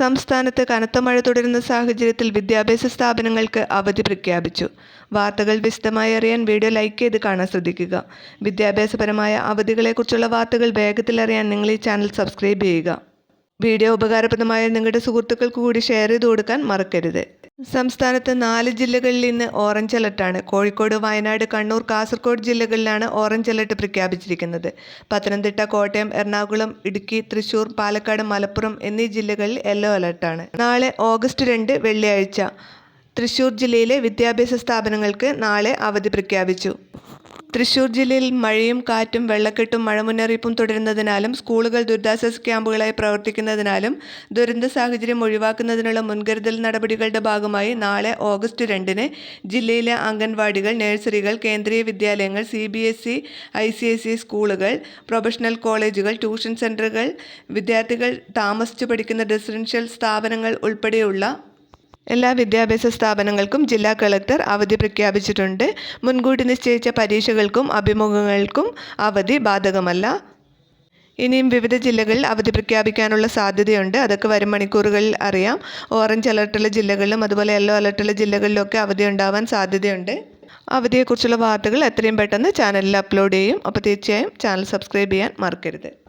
സംസ്ഥാനത്ത് കനത്ത മഴ തുടരുന്ന സാഹചര്യത്തിൽ വിദ്യാഭ്യാസ സ്ഥാപനങ്ങൾക്ക് അവധി പ്രഖ്യാപിച്ചു. വാർത്തകൾ വിശദമായി അറിയാൻ വീഡിയോ ലൈക്ക് ചെയ്ത് കാണാൻ ശ്രദ്ധിക്കുക. വിദ്യാഭ്യാസപരമായ അവധികളെക്കുറിച്ചുള്ള വാർത്തകൾ വേഗത്തിൽ അറിയാൻ നിങ്ങൾ ഈ ചാനൽ സബ്സ്ക്രൈബ് ചെയ്യുക. വീഡിയോ ഉപകാരപ്രദമായ നിങ്ങളുടെ സുഹൃത്തുക്കൾക്ക് കൂടി ഷെയർ ചെയ്ത് കൊടുക്കാൻ മറക്കരുത്. സംസ്ഥാനത്ത് നാല് ജില്ലകളിൽ ഇന്ന് ഓറഞ്ച് അലർട്ടാണ് കോഴിക്കോട് വയനാട് കണ്ണൂർ കാസർഗോഡ് ജില്ലകളിലാണ് ഓറഞ്ച് അലർട്ട് പ്രഖ്യാപിച്ചിരിക്കുന്നത്. പത്തനംതിട്ട കോട്ടയം എറണാകുളം ഇടുക്കി തൃശൂർ പാലക്കാട് മലപ്പുറം എന്നീ ജില്ലകളിൽ യെല്ലോ അലർട്ടാണ് നാളെ ഓഗസ്റ്റ് രണ്ട് വെള്ളിയാഴ്ച തൃശൂർ ജില്ലയിലെ വിദ്യാഭ്യാസ സ്ഥാപനങ്ങൾക്ക് നാളെ അവധി പ്രഖ്യാപിച്ചു. തൃശൂർ ജില്ലയിൽ മഴയും കാറ്റും വെള്ളക്കെട്ടും മഴ മുന്നറിയിപ്പും തുടരുന്നതിനാലും സ്കൂളുകൾ ദുരിതാശ്വാസ ക്യാമ്പുകളായി പ്രവർത്തിക്കുന്നതിനാലും ദുരന്ത സാഹചര്യം ഒഴിവാക്കുന്നതിനുള്ള മുൻകരുതൽ നടപടികളുടെ ഭാഗമായി നാളെ ഓഗസ്റ്റ് രണ്ടിന് ജില്ലയിലെ അംഗൻവാടികൾ നഴ്സറികൾ കേന്ദ്രീയ വിദ്യാലയങ്ങൾ C B S E I C S E സ്കൂളുകൾ പ്രൊഫഷണൽ കോളേജുകൾ ട്യൂഷൻ സെന്ററുകൾ വിദ്യാർത്ഥികൾ താമസിച്ചു പഠിക്കുന്ന റെസിഡൻഷ്യൽ സ്ഥാപനങ്ങൾ ഉൾപ്പെടെയുള്ള എല്ലാ വിദ്യാഭ്യാസ സ്ഥാപനങ്ങൾക്കും ജില്ലാ കളക്ടർ അവധി പ്രഖ്യാപിച്ചിട്ടുണ്ട്. മുൻകൂട്ടി നിശ്ചയിച്ച പരീക്ഷകൾക്കും അഭിമുഖങ്ങൾക്കും അവധി ബാധകമല്ല. ഇനിയും വിവിധ ജില്ലകളിൽ അവധി പ്രഖ്യാപിക്കാനുള്ള സാധ്യതയുണ്ട്. അതൊക്കെ വരും മണിക്കൂറുകളിൽ അറിയാം. ഓറഞ്ച് അലർട്ടുള്ള ജില്ലകളിലും അതുപോലെ യെല്ലോ അലർട്ടുള്ള ജില്ലകളിലൊക്കെ അവധി ഉണ്ടാവാൻ സാധ്യതയുണ്ട്. അവധിയെക്കുറിച്ചുള്ള വാർത്തകൾ എത്രയും പെട്ടെന്ന് ചാനലിൽ അപ്ലോഡ് ചെയ്യും. അപ്പോൾ തീർച്ചയായും ചാനൽ സബ്സ്ക്രൈബ് ചെയ്യാൻ മറക്കരുത്.